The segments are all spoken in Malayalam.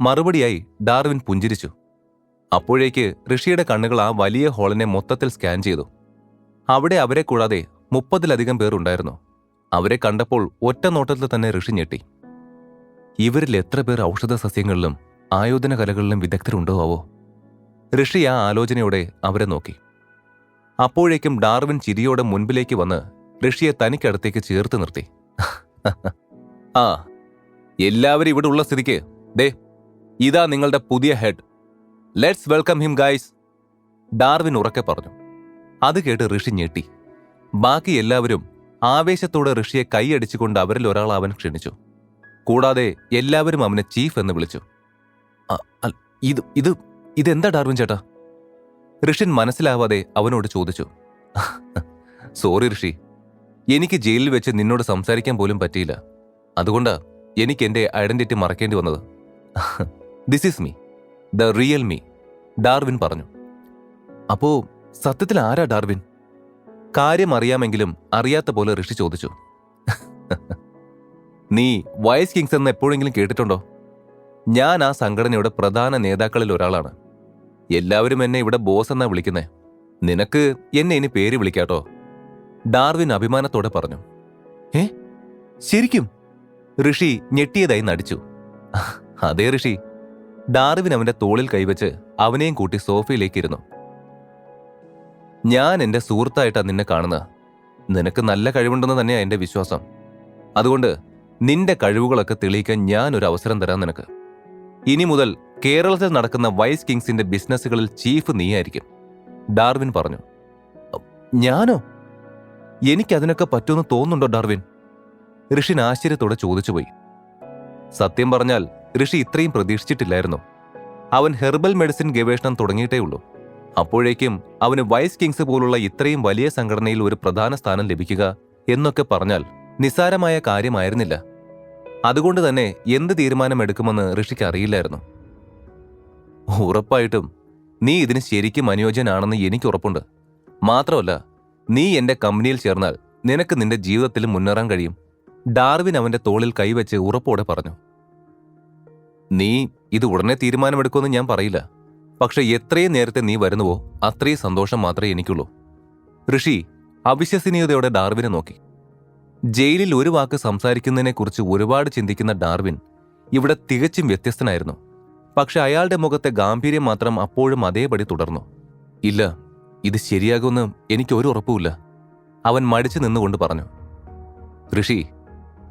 മറുപടിയായി ഡാർവിൻ പുഞ്ചിരിച്ചു. അപ്പോഴേക്ക് ഋഷിയുടെ കണ്ണുകൾ ആ വലിയ ഹോളിനെ മൊത്തത്തിൽ സ്കാൻ ചെയ്തു. അവിടെ അവരെ കൂടാതെ മുപ്പതിലധികം പേർ ഉണ്ടായിരുന്നു. അവരെ കണ്ടപ്പോൾ ഒറ്റ നോട്ടത്തിൽ തന്നെ ഋഷി ഞെട്ടി. ഇവരിൽ എത്ര പേർ ഔഷധ സസ്യങ്ങളിലും ആയോധന കലകളിലും വിദഗ്ധരുണ്ടോ ആവോ? ഋഷി ആ ആലോചനയോടെ അവരെ നോക്കി. അപ്പോഴേക്കും ഡാർവിൻ ചിരിയോടെ മുൻപിലേക്ക് വന്ന് ഋഷിയെ തനിക്കടുത്തേക്ക് ചേർത്ത് നിർത്തി. ആ എല്ലാവരും ഇവിടെ ഉള്ള സ്ഥിതിക്ക് ദേ ഇതാ നിങ്ങളുടെ പുതിയ head. Let's welcome him guys Darwin ഉറക്കെ പറഞ്ഞു. അത് കേട്ട് ഋഷി ഞെട്ടി. ബാക്കി എല്ലാവരും ആവേശത്തോടെ ഋഷിയെ കൈയടിച്ചുകൊണ്ട് അവരിൽ ഒരാൾ അവൻ ക്ഷണിച്ചു. കൂടാതെ എല്ലാവരും അവനെ ചീഫ് എന്ന് വിളിച്ചു. "അ, ഇത് ഇത് ഇതെന്താ ഡാർവിൻ ചേട്ടാ? ഋഷിൻ മനസ്സിലാവാതെ അവനോട് ചോദിച്ചു. സോറി ഋഷി. എനിക്ക് ജയിലിൽ വെച്ച് നിന്നോട് സംസാരിക്കാൻ പോലും പറ്റിയില്ല. അതുകൊണ്ടാ എനിക്ക് എന്റെ ഐഡന്റിറ്റി മറക്കേണ്ടി വന്നത്. This is me the real me Darwin പറഞ്ഞു. അപ്പോ സത്യത്തിൽ ആരാ ഡാർവിൻ? കാര്യം അറിയാമെങ്കിലും അറിയാത്ത പോലെ ഋഷി ചോദിച്ചു. നീ വൈസ് കിങ്സ് എന്ന് എപ്പോഴെങ്കിലും കേട്ടിട്ടുണ്ടോ? ഞാൻ ആ സംഘടനയുടെ പ്രധാന നേതാക്കളിൽ ഒരാളാണ്. എല്ലാവരും എന്നെ ഇവിടെ ബോസ് എന്നാ വിളിക്കുന്നേ. നിനക്ക് എന്നെ ഇനി പേര് വിളിക്കാട്ടോ. ഡാർവിൻ അഭിമാനത്തോടെ പറഞ്ഞു. ഏ? ശരിക്കും? ഋഷി ഞെട്ടിയതായി നടിച്ചു. അതേ ഋഷി ഡാർവിൻ അവന്റെ തോളിൽ കൈവച്ച് അവനെയും കൂട്ടി സോഫയിലേക്ക് ഇരുന്നു ഞാൻ എന്റെ സുഹൃത്തായിട്ടാ നിന്നെ കാണുന്നത്. നിനക്ക് നല്ല കഴിവുണ്ടെന്ന് തന്നെയാ എന്റെ വിശ്വാസം. അതുകൊണ്ട് നിന്റെ കഴിവുകളൊക്കെ തെളിയിക്കാൻ ഞാൻ ഒരു അവസരം തരാം നിനക്ക്. ഇനി മുതൽ കേരളത്തിൽ നടക്കുന്ന വൈസ് കിങ്സിന്റെ ബിസിനസ്സുകളിൽ ചീഫ് നീയായിരിക്കും ഡാർവിൻ പറഞ്ഞു. "അ, ഞാനോ? എനിക്കതിനൊക്കെ പറ്റുമെന്ന് തോന്നുന്നുണ്ടോ ഡാർവിൻ? ഋഷിൻ ആശ്ചര്യത്തോടെ ചോദിച്ചുപോയി. സത്യം പറഞ്ഞാൽ ഋഷി ഇത്രയും പ്രതീക്ഷിച്ചിട്ടില്ലായിരുന്നു. അവൻ ഹെർബൽ മെഡിസിൻ ഗവേഷണം തുടങ്ങിയിട്ടേ ഉള്ളൂ. അപ്പോഴേക്കും അവന് വൈസ് കിങ്സ് പോലുള്ള ഇത്രയും വലിയ സംഘടനയിൽ ഒരു പ്രധാന സ്ഥാനം ലഭിക്കുക എന്നൊക്കെ പറഞ്ഞാൽ നിസ്സാരമായ കാര്യമായിരുന്നില്ല. അതുകൊണ്ട് തന്നെ എന്ത് തീരുമാനമെടുക്കുമെന്ന് ഋഷിക്ക് അറിയില്ലായിരുന്നു. ഉറപ്പായിട്ടും നീ ഇതിന് ശരിക്കും അനുയോജ്യനാണെന്ന് എനിക്ക് ഉറപ്പുണ്ട്. മാത്രമല്ല നീ എന്റെ കമ്പനിയിൽ ചേർന്നാൽ നിനക്ക് നിന്റെ ജീവിതത്തിൽ മുന്നേറാൻ കഴിയും. ഡാർവിൻ അവന്റെ തോളിൽ കൈവച്ച് ഉറപ്പോടെ പറഞ്ഞു. നീ ഇത് ഉടനെ തീരുമാനമെടുക്കുമെന്ന് ഞാൻ പറയില്ല. പക്ഷെ എത്രയും നേരത്തെ നീ വരുന്നുവോ അത്രയും സന്തോഷം മാത്രമേ എനിക്കുള്ളൂ. ഋഷി അവിശ്വസനീയതയോടെ ഡാർവിനെ നോക്കി. ജയിലിൽ ഒരു വാക്ക് സംസാരിക്കുന്നതിനെക്കുറിച്ച് ഒരുപാട് ചിന്തിക്കുന്ന ഡാർവിൻ ഇവിടെ തികച്ചും വ്യത്യസ്തനായിരുന്നു. പക്ഷെ അയാളുടെ മുഖത്തെ ഗാംഭീര്യം മാത്രം അപ്പോഴും അതേപടി തുടർന്നു. ഇല്ല ഇത് ശരിയാകുമെന്ന് എനിക്ക് ഒരു ഉറപ്പുമില്ല. അവൻ മടിച്ചു നിന്നുകൊണ്ട് പറഞ്ഞു. ഋഷി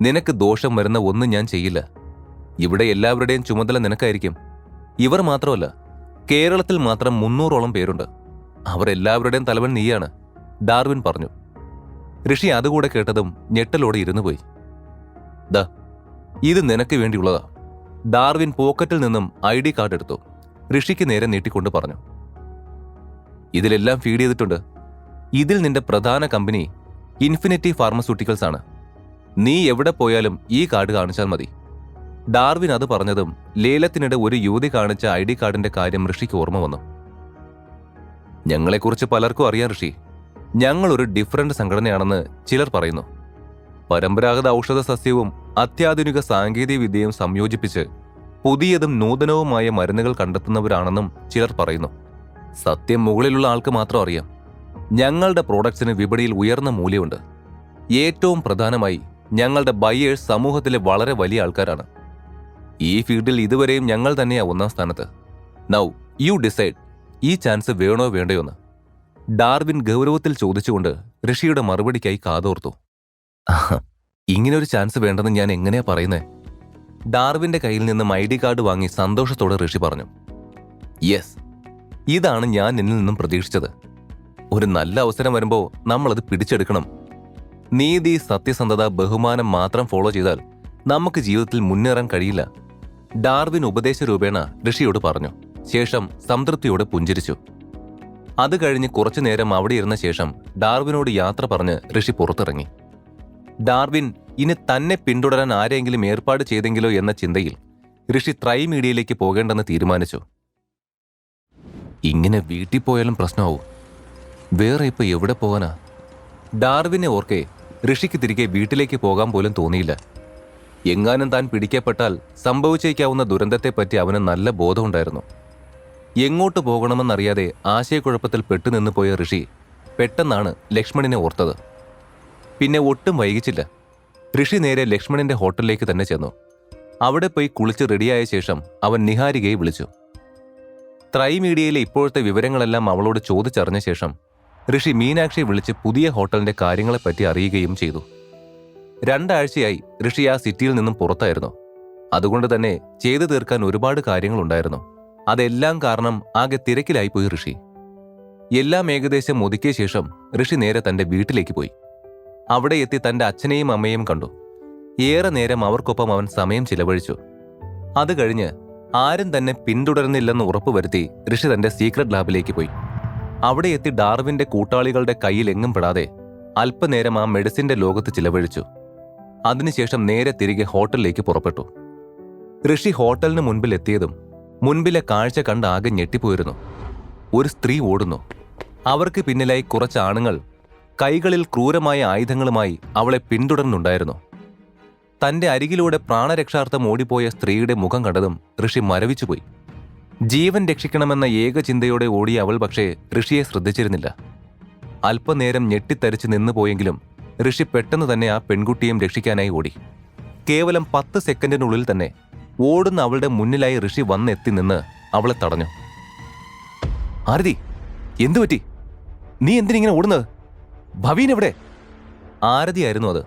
നിനക്ക് ദോഷം വരുന്ന ഒന്നും ഞാൻ ചെയ്യില്ല. ഇവിടെ എല്ലാവരുടെയും ചുമതല നിനക്കായിരിക്കും. ഇവർ മാത്രമല്ല കേരളത്തിൽ മാത്രം മുന്നൂറോളം പേരുണ്ട്. അവരെല്ലാവരുടെയും തലവൻ നീയാണ് ഡാർവിൻ പറഞ്ഞു. ഋഷി അതുകൂടെ കേട്ടതും ഞെട്ടലോടെ ഇരുന്നു പോയി. ദ ഇത് നിനക്ക് വേണ്ടിയുള്ളതാ. ഡാർവിൻ പോക്കറ്റിൽ നിന്നും ഐ ഡി കാർഡ് എടുത്തു. ഋഷിക്ക് നേരെ നീട്ടിക്കൊണ്ട് പറഞ്ഞു. ഇതിലെല്ലാം ഫീഡ് ചെയ്തിട്ടുണ്ട്. ഇതിൽ നിന്റെ പ്രധാന കമ്പനി ഇൻഫിനിറ്റി ഫാർമസ്യൂട്ടിക്കൽസ് ആണ് നീ എവിടെ പോയാലും ഈ കാർഡ് കാണിച്ചാൽ മതി. ഡാർവിൻ അത് പറഞ്ഞതും ലേലത്തിനിടെ ഒരു യുവതി കാണിച്ച ഐ ഡി കാർഡിന്റെ കാര്യം ഋഷിക്ക് ഓർമ്മ വന്നു. ഞങ്ങളെക്കുറിച്ച് പലർക്കും അറിയാം ഋഷി. ഞങ്ങളൊരു ഡിഫറന്റ് സംഘടനയാണെന്ന് ചിലർ പറയുന്നു. പരമ്പരാഗത ഔഷധ സസ്യവും അത്യാധുനിക സാങ്കേതിക വിദ്യയും സംയോജിപ്പിച്ച് പുതിയതും നൂതനവുമായ മരുന്നുകൾ കണ്ടെത്തുന്നവരാണെന്നും ചിലർ പറയുന്നു. സത്യം മുകളിലുള്ള ആൾക്ക് മാത്രം അറിയാം. ഞങ്ങളുടെ പ്രോഡക്ട്സിന് വിപണിയിൽ ഉയർന്ന മൂല്യമുണ്ട്. ഏറ്റവും പ്രധാനമായി ഞങ്ങളുടെ ബയേഴ്സ് സമൂഹത്തിലെ വളരെ വലിയ ആൾക്കാരാണ്. ഈ ഫീൽഡിൽ ഇതുവരെയും ഞങ്ങൾ തന്നെയാണ് ഒന്നാം സ്ഥാനത്ത്. നൗ യു ഡിസൈഡ് ഈ ചാൻസ് വേണോ വേണ്ടയോ എന്ന് ഡാർവിൻ ഗൗരവത്തിൽ ചോദിച്ചുകൊണ്ട് ഋഷിയുടെ മറുപടിക്കായി കാതോർത്തു. ഇങ്ങനെ ഇങ്ങനൊരു ചാൻസ് വേണ്ടെന്ന് ഞാൻ എങ്ങനെയാ പറയുന്നേ? ഡാർവിന്റെ കയ്യിൽ നിന്നും ഐ ഡി കാർഡ് വാങ്ങി സന്തോഷത്തോടെ ഋഷി പറഞ്ഞു. യെസ് ഇതാണ് ഞാൻ നിന്നിൽ നിന്നും പ്രതീക്ഷിച്ചത്. ഒരു നല്ല അവസരം വരുമ്പോൾ നമ്മളത് പിടിച്ചെടുക്കണം. നീതി സത്യസന്ധത ബഹുമാനം മാത്രം ഫോളോ ചെയ്താൽ നമുക്ക് ജീവിതത്തിൽ മുന്നേറാൻ കഴിയില്ല. ഡാർവിൻ ഉപദേശ രൂപേണ ഋഷിയോട് പറഞ്ഞു. ശേഷം സംതൃപ്തിയോടെ പുഞ്ചിരിച്ചു. അത് കഴിഞ്ഞ് കുറച്ചു നേരം അവിടെ ഇരുന്ന ശേഷം ഡാർവിനോട് യാത്ര പറഞ്ഞ് ഋഷി പുറത്തിറങ്ങി. ഡാർവിൻ ഇനി തന്നെ പിന്തുടരാൻ ആരെങ്കിലും ഏർപ്പാട് ചെയ്തെങ്കിലോ എന്ന ചിന്തയിൽ ഋഷി ത്രൈ മീഡിയയിലേക്ക് പോകേണ്ടെന്ന് തീരുമാനിച്ചു. ഇങ്ങനെ വീട്ടിൽ പോയാലും പ്രശ്നമാവും. വേറെ ഇപ്പൊ എവിടെ പോകാനാ? ഡാർവിനെ ഓർക്കെ ഋഷിക്ക് തിരികെ വീട്ടിലേക്ക് പോകാൻ പോലും തോന്നിയില്ല. എങ്ങാനും താൻ പിടിക്കപ്പെട്ടാൽ സംഭവിച്ചേക്കാവുന്ന ദുരന്തത്തെപ്പറ്റി അവന് നല്ല ബോധമുണ്ടായിരുന്നു. എങ്ങോട്ട് പോകണമെന്നറിയാതെ ആശയക്കുഴപ്പത്തിൽ പെട്ടുനിന്നു പോയ ഋഷി പെട്ടെന്നാണ് ലക്ഷ്മണിനെ ഓർത്തത്. പിന്നെ ഒട്ടും വൈകിച്ചില്ല. ഋഷി നേരെ ലക്ഷ്മണിന്റെ ഹോട്ടലിലേക്ക് തന്നെ ചെന്നു. അവിടെ പോയി കുളിച്ച് റെഡിയായ ശേഷം അവൻ നിഹാരികയെ വിളിച്ചു. ത്രൈമീഡിയയിലെ ഇപ്പോഴത്തെ വിവരങ്ങളെല്ലാം അവളോട് ചോദിച്ചറിഞ്ഞ ശേഷം ഋഷി മീനാക്ഷിയെ വിളിച്ച് പുതിയ ഹോട്ടലിന്റെ കാര്യങ്ങളെപ്പറ്റി അറിയുകയും ചെയ്തു. രണ്ടാഴ്ചയായി ഋഷി ആ സിറ്റിയിൽ നിന്നും പുറത്തായിരുന്നു. അതുകൊണ്ട് തന്നെ ചെയ്തു തീർക്കാൻ ഒരുപാട് കാര്യങ്ങളുണ്ടായിരുന്നു. അതെല്ലാം കാരണം ആകെ തിരക്കിലായിപ്പോയി ഋഷി. എല്ലാം ഏകദേശം ഒതുക്കിയ ശേഷം ഋഷി നേരെ തന്റെ വീട്ടിലേക്ക് പോയി. അവിടെ എത്തി തന്റെ അച്ഛനെയും അമ്മയെയും കണ്ടു. ഏറെ നേരം അവർക്കൊപ്പം അവൻ സമയം ചിലവഴിച്ചു. അത് കഴിഞ്ഞ് ആരും തന്നെ പിന്തുടരുന്നില്ലെന്ന് ഉറപ്പുവരുത്തി ഋഷി തന്റെ സീക്രട്ട് ലാബിലേക്ക് പോയി. അവിടെ എത്തി ഡാർവിന്റെ കൂട്ടാളികളുടെ കയ്യിൽ എങ്ങും പെടാതെ അല്പനേരം ആ മെഡിസിന്റെ ലോകത്ത് ചിലവഴിച്ചു. അതിനുശേഷം നേരെ തിരികെ ഹോട്ടലിലേക്ക് പുറപ്പെട്ടു. ഋഷി ഹോട്ടലിന് മുൻപിൽ എത്തിയതും മുൻപിലെ കാഴ്ച കണ്ട് ആകെ ഞെട്ടിപ്പോയിരുന്നു. ഒരു സ്ത്രീ ഓടുന്നു. അവർക്ക് പിന്നിലായി കുറച്ച് ആണുങ്ങൾ കൈകളിൽ ക്രൂരമായ ആയുധങ്ങളുമായി അവളെ പിന്തുടർന്നുണ്ടായിരുന്നു. തന്റെ അരികിലൂടെ പ്രാണരക്ഷാർത്ഥം ഓടിപ്പോയ സ്ത്രീയുടെ മുഖം കണ്ടതും ഋഷി മരവിച്ചുപോയി. ജീവൻ രക്ഷിക്കണമെന്ന ഏക ചിന്തയോടെ ഓടിയ അവൾ പക്ഷേ ഋഷിയെ ശ്രദ്ധിച്ചിരുന്നില്ല. അല്പനേരം ഞെട്ടിത്തരിച്ച് നിന്നുപോയെങ്കിലും ഋഷി പെട്ടെന്ന് തന്നെ ആ പെൺകുട്ടിയും രക്ഷിക്കാനായി ഓടി. കേവലം പത്ത് സെക്കൻഡിനുള്ളിൽ തന്നെ ഓടുന്ന അവളുടെ മുന്നിലായി ഋഷി വന്നെത്തി നിന്ന് അവളെ തടഞ്ഞു. ആരതി എന്തു പറ്റി? നീ എന്തിനിങ്ങനെ ഓടുന്നത്? ഭവീൻ എവിടെ? ആരതിയായിരുന്നു അത്.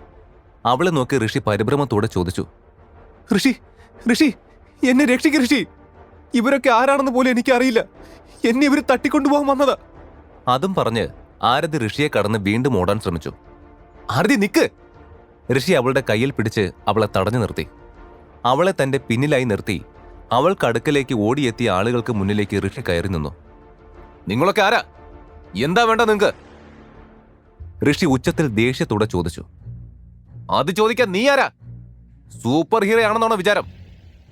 അവളെ നോക്കി ഋഷി പരിഭ്രമത്തോടെ ചോദിച്ചു. ഋഷി ഋഷി എന്നെ രക്ഷിക്ക ഋഷി. ഇവരൊക്കെ ആരാണെന്ന് പോലും എനിക്കറിയില്ല. എന്നെ ഇവർ തട്ടിക്കൊണ്ടുപോകാൻ വന്നതാ. അതും പറഞ്ഞ് ആരതി ഋഷിയെ കടന്ന് വീണ്ടും ഓടാൻ ശ്രമിച്ചു. ആരതി നിക്ക്. ഋഷി അവളുടെ കയ്യിൽ പിടിച്ച് അവളെ തടഞ്ഞു നിർത്തി. അവളെ തന്റെ പിന്നിലായി നിർത്തി. അവൾക്ക് അടുക്കലേക്ക് ഓടിയെത്തിയ ആളുകൾക്ക് മുന്നിലേക്ക് ഋഷി കയറി നിന്നു. നിങ്ങളൊക്കെ ആരാ? എന്താ വേണ്ട നിങ്ങക്ക്? ഋഷി ഉച്ചത്തിൽ ദേഷ്യത്തോടെ ചോദിച്ചു. അത് ചോദിക്കാൻ നീ ആരാ? സൂപ്പർ ഹീറോ ആണെന്നാണോ വിചാരം?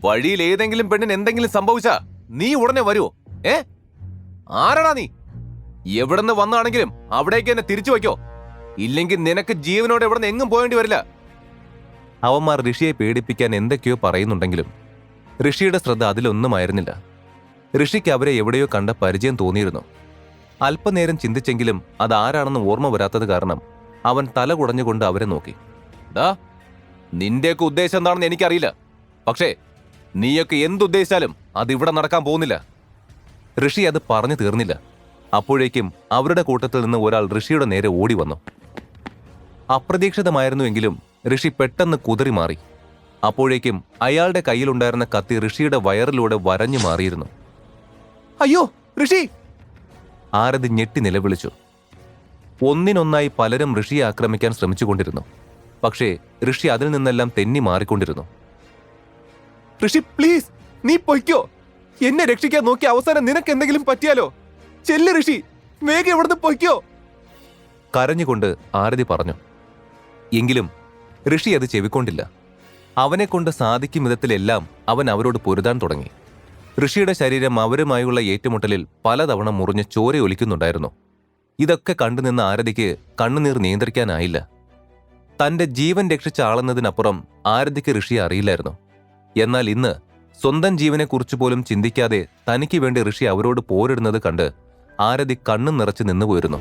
വഴിയിൽ ഏതെങ്കിലും പെണ്ണിന് എന്തെങ്കിലും സംഭവിച്ചാ നീ ഉടനെ വരുവോ? ഏ? ആരാടാ നീ? എവിടെന്ന് വന്നാണെങ്കിലും അവിടേക്ക് എന്നെ തിരിച്ചു വയ്ക്കോ. ഇല്ലെങ്കിൽ നിനക്ക് ജീവനോട് എവിടെ എങ്ങും പോകേണ്ടി വരില്ല. അവന്മാർ ഋഷിയെ പേടിപ്പിക്കാൻ എന്തൊക്കെയോ പറയുന്നുണ്ടെങ്കിലും ഋഷിയുടെ ശ്രദ്ധ അതിലൊന്നുമായിരുന്നില്ല ഋഷിക്ക് അവരെ എവിടെയോ കണ്ട പരിചയം തോന്നിയിരുന്നു. അല്പനേരം ചിന്തിച്ചെങ്കിലും അതാരാണെന്ന് ഓർമ്മ വരാത്തത് കാരണം അവൻ തല കുടഞ്ഞുകൊണ്ട് അവരെ നോക്കി. ഡാ നിന്റെയൊക്കെ ഉദ്ദേശം എന്താണെന്ന് എനിക്കറിയില്ല. പക്ഷേ നീയൊക്കെ എന്തുദ്ദേശിച്ചാലും അതിവിടെ നടക്കാൻ പോകുന്നില്ല. ഋഷി അത് പറഞ്ഞു തീർന്നില്ല. അപ്പോഴേക്കും അവരുടെ കൂട്ടത്തിൽ നിന്ന് ഒരാൾ ഋഷിയുടെ നേരെ ഓടി വന്നു. അപ്രതീക്ഷിതമായിരുന്നുവെങ്കിലും ഋഷി പെട്ടെന്ന് കുതിറി മാറി അപ്പോഴേക്കും അയാളുടെ കയ്യിലുണ്ടായിരുന്ന കത്തി ഋഷിയുടെ വയറിലൂടെ വരഞ്ഞു മാറിയിരുന്നു. അയ്യോ ഋഷി! ആരതി ഞെട്ടി നിലവിളിച്ചു. ഒന്നിനൊന്നായി പലരും ഋഷിയെ ആക്രമിക്കാൻ ശ്രമിച്ചുകൊണ്ടിരുന്നു. പക്ഷേ ഋഷി അതിൽ നിന്നെല്ലാം തെന്നി മാറിക്കൊണ്ടിരുന്നു. ഋഷി പ്ലീസ് നീ പൊയ്ക്കോ. എന്നെ രക്ഷിക്കാൻ നോക്കിയ അവസാനം നിനക്ക് എന്തെങ്കിലും പറ്റിയാലോ? ചെല്ല് ഋഷി. വേഗം എവിടുന്ന് പൊയ്ക്കോ. കരഞ്ഞുകൊണ്ട് ആരതി പറഞ്ഞു. എങ്കിലും ഋഷി അത് ചെവിക്കൊണ്ടില്ല. അവനെക്കൊണ്ട് സാധിക്കും വിധത്തിലെല്ലാം അവൻ അവരോട് പൊരുതാൻ തുടങ്ങി. ഋഷിയുടെ ശരീരം അവരുമായുള്ള ഏറ്റുമുട്ടലിൽ പലതവണ മുറിഞ്ഞ് ചോരയൊലിക്കുന്നുണ്ടായിരുന്നു ഇതൊക്കെ കണ്ടുനിന്ന ആരതിക്ക് കണ്ണുനീർ നിയന്ത്രിക്കാനായില്ല. തന്റെ ജീവൻ രക്ഷിച്ച ആളെന്നതിനപ്പുറം ആരതിക്ക് ഋഷിയെ അറിയില്ലായിരുന്നു. എന്നാൽ ഇന്ന് സ്വന്തം ജീവനെക്കുറിച്ച് പോലും ചിന്തിക്കാതെ തനിക്ക് വേണ്ടി ഋഷി അവരോട് പോരിടുന്നത് കണ്ട് ആരതി കണ്ണും നിറച്ച് നിന്നുപോയിരുന്നു.